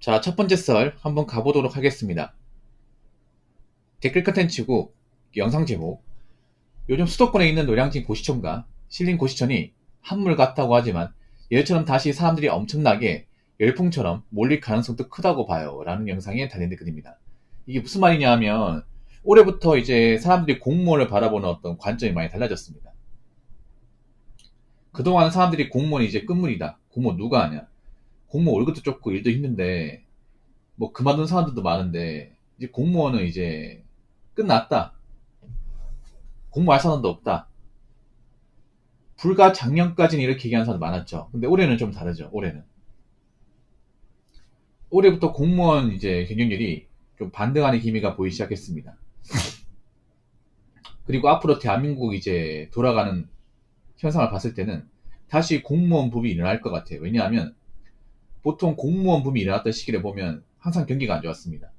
자, 첫 번째 썰 한번 가보도록 하겠습니다. 댓글 컨텐츠고 영상 제목 요즘 수도권에 있는 노량진 고시촌과 신림 고시촌이 한물 같다고 하지만 예전처럼 다시 사람들이 엄청나게 열풍처럼 몰릴 가능성도 크다고 봐요. 라는 영상에 달린 댓글입니다. 이게 무슨 말이냐 하면 올해부터 이제 사람들이 공무원을 바라보는 어떤 관점이 많이 달라졌습니다. 그동안 사람들이 공무원이 이제 끝물이다. 공무원 누가 하냐. 공무원 월급도 적고 일도 힘든데 뭐 그만둔 사람들도 많은데 이제 공무원은 이제 끝났다. 공무할 사람도 없다. 불과 작년까지는 이렇게 얘기하는 사람도 많았죠. 근데 올해는 좀 다르죠. 올해는. 올해부터 공무원 이제 경쟁률이 좀 반등하는 기미가 보이기 시작했습니다. 그리고 앞으로 대한민국 이제 돌아가는 현상을 봤을 때는 다시 공무원 붐이 일어날 것 같아요. 왜냐하면 보통 공무원 붐이 일어났던 시기를 보면 항상 경기가 안 좋았습니다.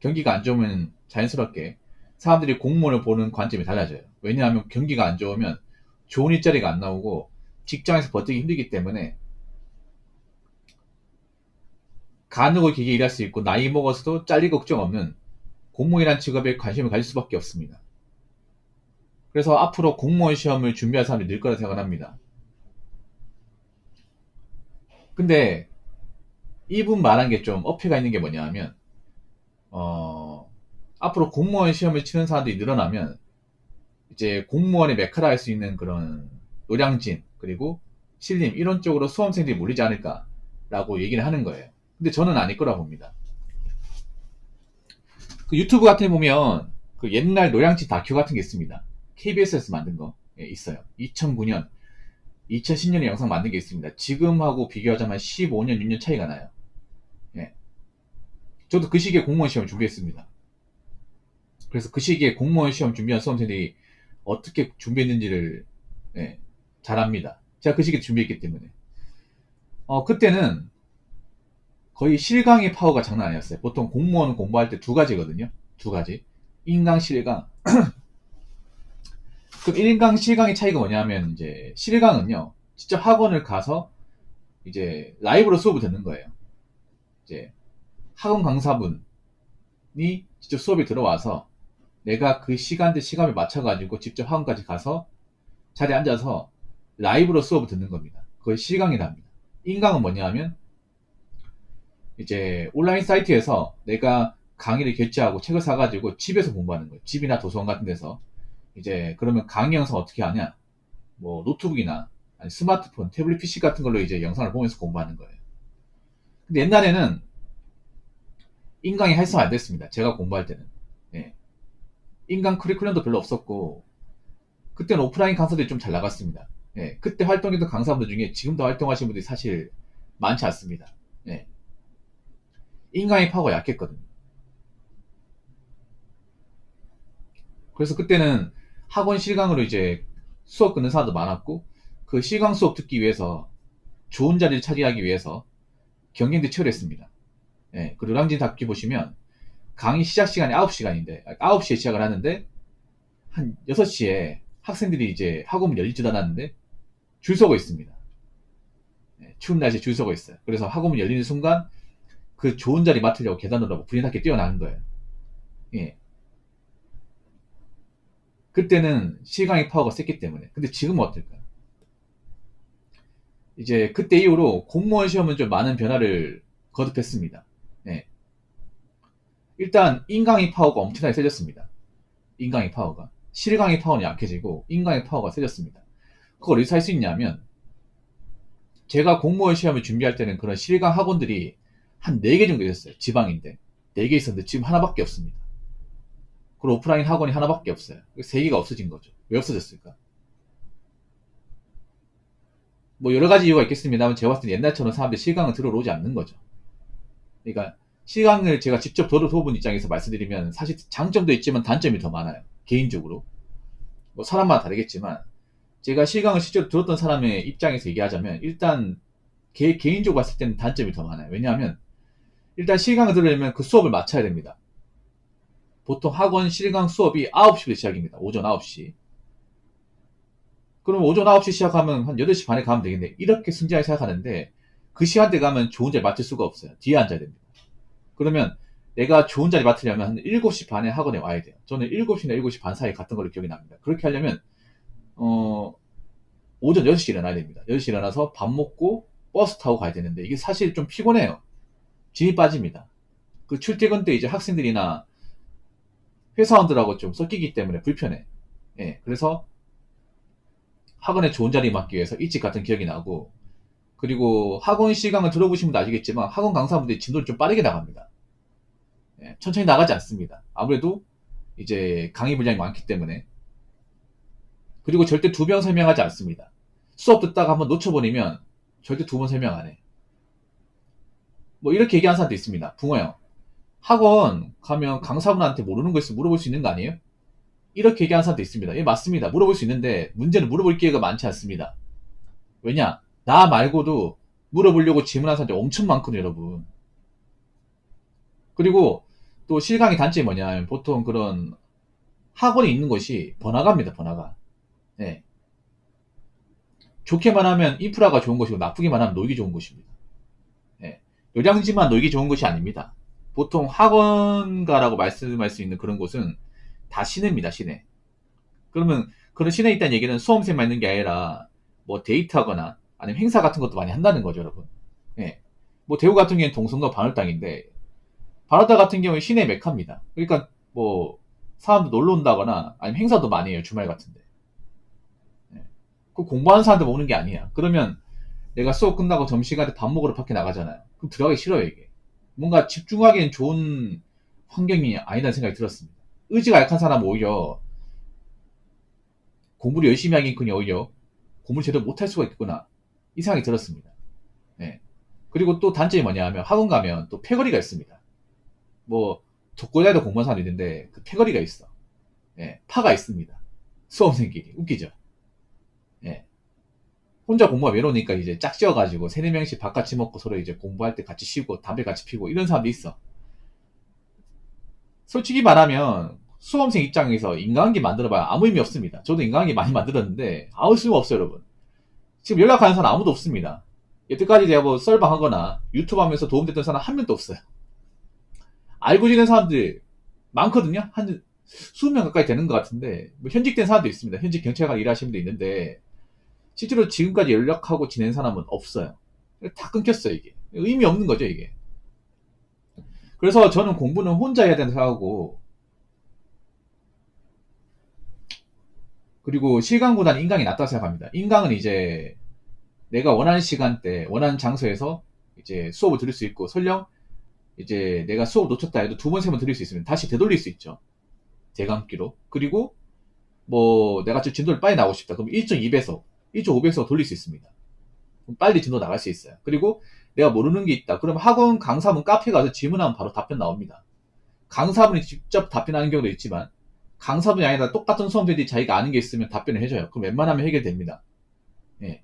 경기가 안 좋으면 자연스럽게 사람들이 공무원을 보는 관점이 달라져요. 왜냐하면 경기가 안 좋으면 좋은 일자리가 안 나오고 직장에서 버티기 힘들기 때문에 간혹을 길게 일할 수 있고 나이 먹어서도 잘릴 걱정 없는 공무원이란 직업에 관심을 가질 수밖에 없습니다. 그래서 앞으로 공무원 시험을 준비할 사람이 늘 거라 생각합니다. 근데 이분 말한 게 좀 어폐가 있는 게 뭐냐 하면 어, 앞으로 공무원 시험을 치는 사람들이 늘어나면 이제 공무원의 메카라 할 수 있는 그런 노량진 그리고 신림 이런 쪽으로 수험생들이 몰리지 않을까라고 얘기를 하는 거예요. 근데 저는 아닐 거라 봅니다. 그 유튜브 같은 데 보면 그 옛날 노량진 다큐 같은 게 있습니다. KBS에서 만든 거 예, 있어요. 2009년, 2010년에 영상 만든 게 있습니다. 지금하고 비교하자면 15년, 6년 차이가 나요. 예. 저도 그 시기에 공무원 시험 준비했습니다. 그래서 그 시기에 공무원 시험 준비한 수험생들이 어떻게 준비했는지를 예, 잘 압니다. 제가 그 시기에 준비했기 때문에. 어, 그때는 거의 실강의 파워가 장난 아니었어요. 보통 공무원 공부할 때 두 가지거든요. 두 가지. 인강, 실강. 그럼 1강, 실강의 차이가 뭐냐면, 이제, 실강은요, 직접 학원을 가서, 이제, 라이브로 수업을 듣는 거예요. 이제, 학원 강사분이 직접 수업에 들어와서, 내가 그 시간대 시간에 맞춰가지고 직접 학원까지 가서, 자리에 앉아서, 라이브로 수업을 듣는 겁니다. 그걸 실강이랍니다. 인강은 뭐냐 하면, 이제, 온라인 사이트에서 내가 강의를 결제하고 책을 사가지고 집에서 공부하는 거예요. 집이나 도서관 같은 데서. 이제 그러면 강의 영상 어떻게 하냐? 뭐 노트북이나 스마트폰, 태블릿 PC 같은 걸로 이제 영상을 보면서 공부하는 거예요. 근데 옛날에는 인강이 활성화 안 됐습니다. 제가 공부할 때는. 예. 인강 커리큘럼도 별로 없었고 그때는 오프라인 강사들이 좀 잘 나갔습니다. 예. 그때 활동했던 강사분들 중에 지금도 활동하시는 분들이 사실 많지 않습니다. 예. 인강의 파워가 약했거든요. 그래서 그때는 학원 실강으로 이제 수업 끊는 사람도 많았고 그 실강 수업 듣기 위해서 좋은 자리를 차지하기 위해서 경쟁도 치열했습니다. 예, 그 르랑진 답기 보시면 강의 시작 시간이 9시간인데 9시에 시작을 하는데 한 6시에 학생들이 이제 학원문 열리지도 않았는데 줄 서고 있습니다. 예, 추운 날씨에 줄 서고 있어요. 그래서 학원문 열리는 순간 그 좋은 자리 맡으려고 계단으로 나게 뛰어나는 거예요. 예. 그때는 실강의 파워가 셌기 때문에. 근데 지금은 어떨까요? 이제 그때 이후로 공무원 시험은 좀 많은 변화를 거듭했습니다. 네. 일단 인강의 파워가 엄청나게 세졌습니다. 인강의 파워가. 실강의 파워는 약해지고 인강의 파워가 세졌습니다. 그걸 어디서 할 수 있냐면 제가 공무원 시험을 준비할 때는 그런 실강 학원들이 한 4개 정도 있었어요. 지방인데. 4개 있었는데 지금 하나밖에 없습니다. 그리고 오프라인 학원이 하나밖에 없어요. 세 개가 없어진 거죠. 왜 없어졌을까? 뭐 여러 가지 이유가 있겠습니다만 제가 봤을 때 옛날처럼 사람들이 실강을 들어오지 않는 거죠. 그러니까 실강을 제가 직접 들어본 입장에서 말씀드리면 사실 장점도 있지만 단점이 더 많아요. 개인적으로. 뭐 사람마다 다르겠지만 제가 실강을 실제로 들었던 사람의 입장에서 얘기하자면 일단 개, 개인적으로 봤을 때는 단점이 더 많아요. 왜냐하면 일단 실강을 들으려면 그 수업을 마쳐야 됩니다. 보통 학원 실강 수업이 9시부터 시작입니다. 오전 9시. 그럼 오전 9시 시작하면 한 8시 반에 가면 되겠네. 이렇게 순진하게 생각하는데 그 시간대 가면 좋은 자리 맞출 수가 없어요. 뒤에 앉아야 됩니다. 그러면 내가 좋은 자리 맡으려면 한 7시 반에 학원에 와야 돼요. 저는 7시나 7시 반 사이에 갔던 걸로 기억이 납니다. 그렇게 하려면, 어, 오전 6시 일어나야 됩니다. 6시 일어나서 밥 먹고 버스 타고 가야 되는데, 이게 사실 좀 피곤해요. 진이 빠집니다. 그 출퇴근 때 이제 학생들이나 회사원들하고 좀 섞이기 때문에 불편해. 예, 그래서 학원에 좋은 자리 맡기 위해서 일찍 갔던 기억이 나고, 그리고 학원 시간을 들어보시면 아시겠지만 학원 강사분들이 진도를 좀 빠르게 나갑니다. 예, 천천히 나가지 않습니다. 아무래도 이제 강의 분량이 많기 때문에 그리고 절대 두 번 설명하지 않습니다. 수업 듣다가 한번 놓쳐버리면 절대 두 번 설명 안 해. 뭐 이렇게 얘기하는 사람도 있습니다. 붕어요. 학원 가면 강사분한테 모르는 거 있으면 물어볼 수 있는 거 아니에요? 이렇게 얘기하는 사람도 있습니다. 예, 맞습니다. 물어볼 수 있는데 문제는 물어볼 기회가 많지 않습니다. 왜냐? 나 말고도 물어보려고 질문하는 사람들이 엄청 많거든요, 여러분. 그리고 또 실강의 단점이 뭐냐면 보통 그런 학원이 있는 것이 번화가입니다, 번화가. 네. 좋게만 하면 인프라가 좋은 것이고 나쁘게만 하면 놀기 좋은 것입니다. 네. 요량지만 놀기 좋은 것이 아닙니다. 보통 학원가라고 말씀할 수 있는 그런 곳은 다 시내입니다, 시내. 그러면 그런 시내에 있다는 얘기는 수험생만 있는 게 아니라 뭐 데이트하거나 아니면 행사 같은 것도 많이 한다는 거죠, 여러분. 예. 뭐 대구 같은 경우에는 동성로 반월당인데 바라다 같은 경우에 시내 메카입니다. 그러니까 뭐 사람들 놀러 온다거나 아니면 행사도 많이 해요, 주말 같은데. 예. 그 공부하는 사람들 오는 게 아니야. 그러면 내가 수업 끝나고 점심시간에 밥 먹으러 밖에 나가잖아요. 그럼 들어가기 싫어요, 이게. 뭔가 집중하기엔 좋은 환경이 아니라는 생각이 들었습니다. 의지가 약한 사람은 오히려 공부를 열심히 하긴 그냥 오히려 공부를 제대로 못할 수가 있구나. 이 생각이 들었습니다. 네. 그리고 또 단점이 뭐냐 하면 학원 가면 또 패거리가 있습니다. 뭐 독고자에도 공부한 사람이 있는데 그 패거리가 있어. 네. 파가 있습니다. 수험생끼리. 웃기죠? 네. 혼자 공부가 외로우니까 이제 짝지어가지고 세네 명씩 밥 같이 먹고 서로 이제 공부할 때 같이 쉬고 담배 같이 피고 이런 사람도 있어. 솔직히 말하면 수험생 입장에서 인간관계 만들어봐야 아무 의미 없습니다. 저도 인간관계 많이 만들었는데 아무 쓸모 없어요, 여러분. 지금 연락하는 사람 아무도 없습니다. 여태까지 제가 뭐 썰방 하거나 유튜브 하면서 도움됐던 사람 한 명도 없어요. 알고 지낸 사람들 많거든요. 한 수십 명 가까이 되는 것 같은데 뭐 현직된 사람도 있습니다. 현직 경찰관 일하시는 분도 있는데 실제로 지금까지 연락하고 지낸 사람은 없어요. 다 끊겼어요 이게 의미 없는 거죠 이게. 그래서 저는 공부는 혼자 해야 된다고 생각하고 그리고 실강보다는 인강이 낫다고 생각합니다. 인강은 이제 내가 원하는 시간대, 원하는 장소에서 이제 수업을 들을 수 있고, 설령 이제 내가 수업 놓쳤다 해도 두 번, 세 번 들을 수 있으면 다시 되돌릴 수 있죠. 대감기로. 그리고 뭐 내가 좀 진도를 빨리 나오고 싶다. 그럼 1.2배속, 1.5배속 돌릴 수 있습니다. 빨리 진도 나갈 수 있어요. 그리고 내가 모르는 게 있다. 그럼 학원 강사분 카페 가서 질문하면 바로 답변 나옵니다. 강사분이 직접 답변하는 경우도 있지만 강사분이 아니라 똑같은 수험생들이 자기가 아는 게 있으면 답변을 해줘요. 그럼 웬만하면 해결됩니다. 예.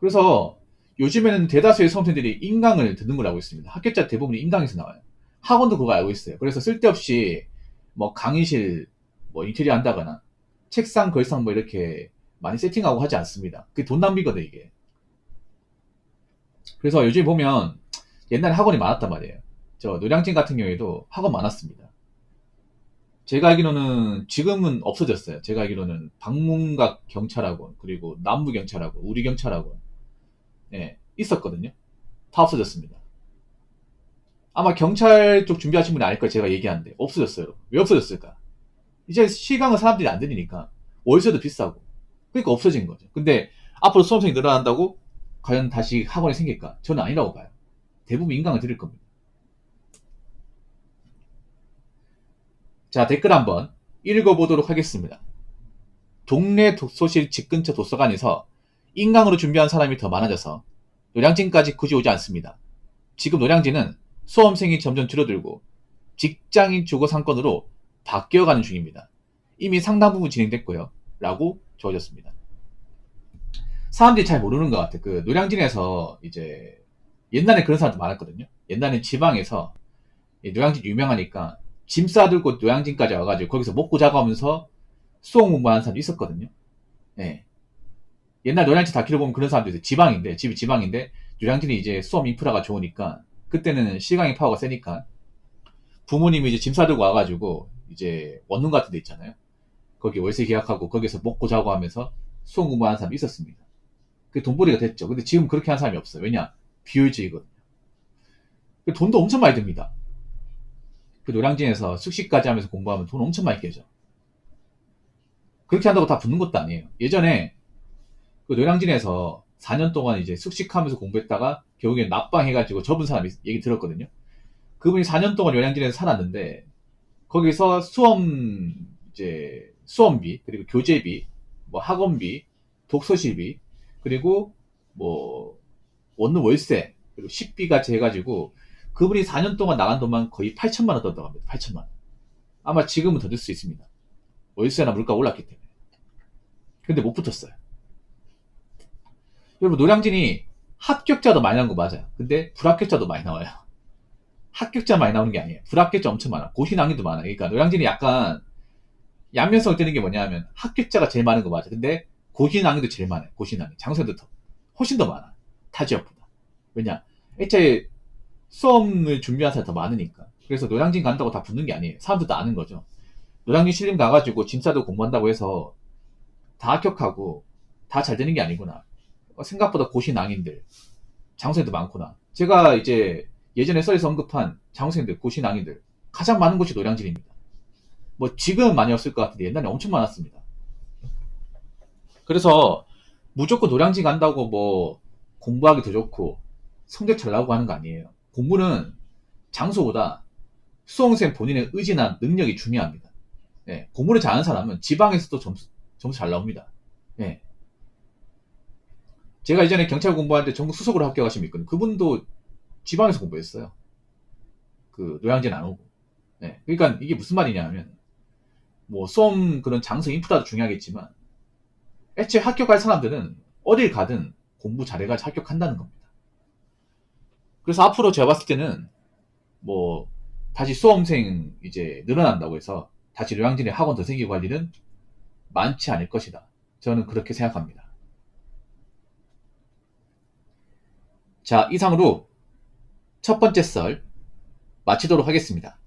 그래서 요즘에는 대다수의 수험생들이 인강을 듣는 걸 알고 있습니다. 학교자 대부분이 인강에서 나와요. 학원도 그거 알고 있어요. 그래서 쓸데없이 뭐 강의실 뭐 인테리어 한다거나 책상 걸상 뭐 이렇게 많이 세팅하고 하지 않습니다. 그게 돈 낭비거든 이게. 그래서 요즘 보면 옛날에 학원이 많았단 말이에요. 저 노량진 같은 경우에도 학원 많았습니다. 제가 알기로는 지금은 없어졌어요. 제가 알기로는 방문각 경찰학원 그리고 남부 경찰학원, 우리 경찰학원 예, 있었거든요. 다 없어졌습니다. 아마 경찰 쪽 준비하신 분이 아닐 거예요. 제가 얘기하는데 없어졌어요. 왜 없어졌을까? 이제 시강은 사람들이 안 들으니까 월세도 비싸고 그러니까 없어진 거죠. 근데 앞으로 수험생이 늘어난다고 과연 다시 학원이 생길까? 저는 아니라고 봐요. 대부분 인강을 들을 겁니다. 자, 댓글 한번 읽어보도록 하겠습니다. 동네 독서실 집 근처 도서관에서 인강으로 준비한 사람이 더 많아져서 노량진까지 굳이 오지 않습니다. 지금 노량진은 수험생이 점점 줄어들고 직장인 주거 상권으로 바뀌어가는 중입니다. 이미 상당 부분 진행됐고요. 라고 주어졌습니다. 사람들이 잘 모르는 것 같아. 그 노량진에서 이제 옛날에 그런 사람도 많았거든요. 옛날엔 지방에서 노량진 유명하니까 짐 싸들고 노양진까지 와가지고 거기서 먹고 자가면서 수업 공부하는 사람도 있었거든요. 예. 옛날 노량진 다큐를 보면 그런 사람도 있어요. 지방인데, 집이 지방인데, 노량진이 이제 수험 인프라가 좋으니까 그때는 시강의 파워가 세니까 부모님이 이제 짐 싸들고 와가지고 이제 원룸 같은 데 있잖아요. 거기 월세 계약하고 거기서 먹고 자고 하면서 수험 공부하는 사람이 있었습니다. 그게 돈벌이가 됐죠. 근데 지금 그렇게 하는 사람이 없어요. 왜냐? 비효율적이거든요. 그 돈도 엄청 많이 듭니다. 그 노량진에서 숙식까지 하면서 공부하면 돈 엄청 많이 깨져. 그렇게 한다고 다 붙는 것도 아니에요. 예전에 그 노량진에서 4년 동안 이제 숙식하면서 공부했다가 결국에 납방해가지고 접은 사람이 얘기 들었거든요. 그분이 4년 동안 노량진에서 살았는데 거기서 수험 이제 수험비 그리고 교재비 뭐 학원비 독서실비 그리고 뭐 원룸 월세 그리고 식비 같이 해가지고 그분이 4년 동안 나간 돈만 거의 8천만 원 떴다고 합니다. 8천만 원. 아마 지금은 더 들 수 있습니다. 월세나 물가 올랐기 때문에. 근데 못 붙었어요. 여러분 노량진이 합격자도 많이 나온 거 맞아요. 근데 불합격자도 많이 나와요. 합격자 많이 나오는 게 아니에요. 불합격자 엄청 많아. 고시낭이도 많아. 그러니까 노량진이 약간 양면성을 띠는 게 뭐냐 하면 합격자가 제일 많은 거 맞아. 근데 고시낭이도 제일 많아요. 고시낭이. 장소도 더 훨씬 더 많아. 타 지역보다. 왜냐? 애초에 수험을 준비한 사람이 더 많으니까. 그래서 노량진 간다고 다 붙는 게 아니에요. 사람들도 아는 거죠. 노량진 신림 가가지고 진짜도 공부한다고 해서 다 합격하고 다 잘 되는 게 아니구나. 어, 생각보다 고시 낭인들, 장소생도 많구나. 제가 이제 예전에 썰에서 언급한 장소생들, 고시 낭인들 가장 많은 곳이 노량진입니다. 뭐 지금 많이 없을 것 같은데 옛날에 엄청 많았습니다. 그래서 무조건 노량진 간다고 뭐 공부하기 더 좋고 성적 잘 나오고 하는 거 아니에요. 공부는 장소보다 수험생 본인의 의지나 능력이 중요합니다. 예, 공부를 잘하는 사람은 지방에서도 점수, 점수 잘 나옵니다. 예. 제가 예전에 경찰 공부할 때 전국 수석으로 합격하신 분 있거든요. 그분도 지방에서 공부했어요. 그 노량진 안 오고. 예. 그러니까 이게 무슨 말이냐 하면 뭐 수험 그런 장소 인프라도 중요하겠지만 애초에 합격할 사람들은 어딜 가든 공부 잘해가지고 합격한다는 겁니다. 그래서 앞으로 제가 봤을 때는 뭐 다시 수험생 이제 늘어난다고 해서 다시 노량진에 학원 더할 일은 많지 않을 것이다. 저는 그렇게 생각합니다. 자, 이상으로 첫 번째 썰 마치도록 하겠습니다.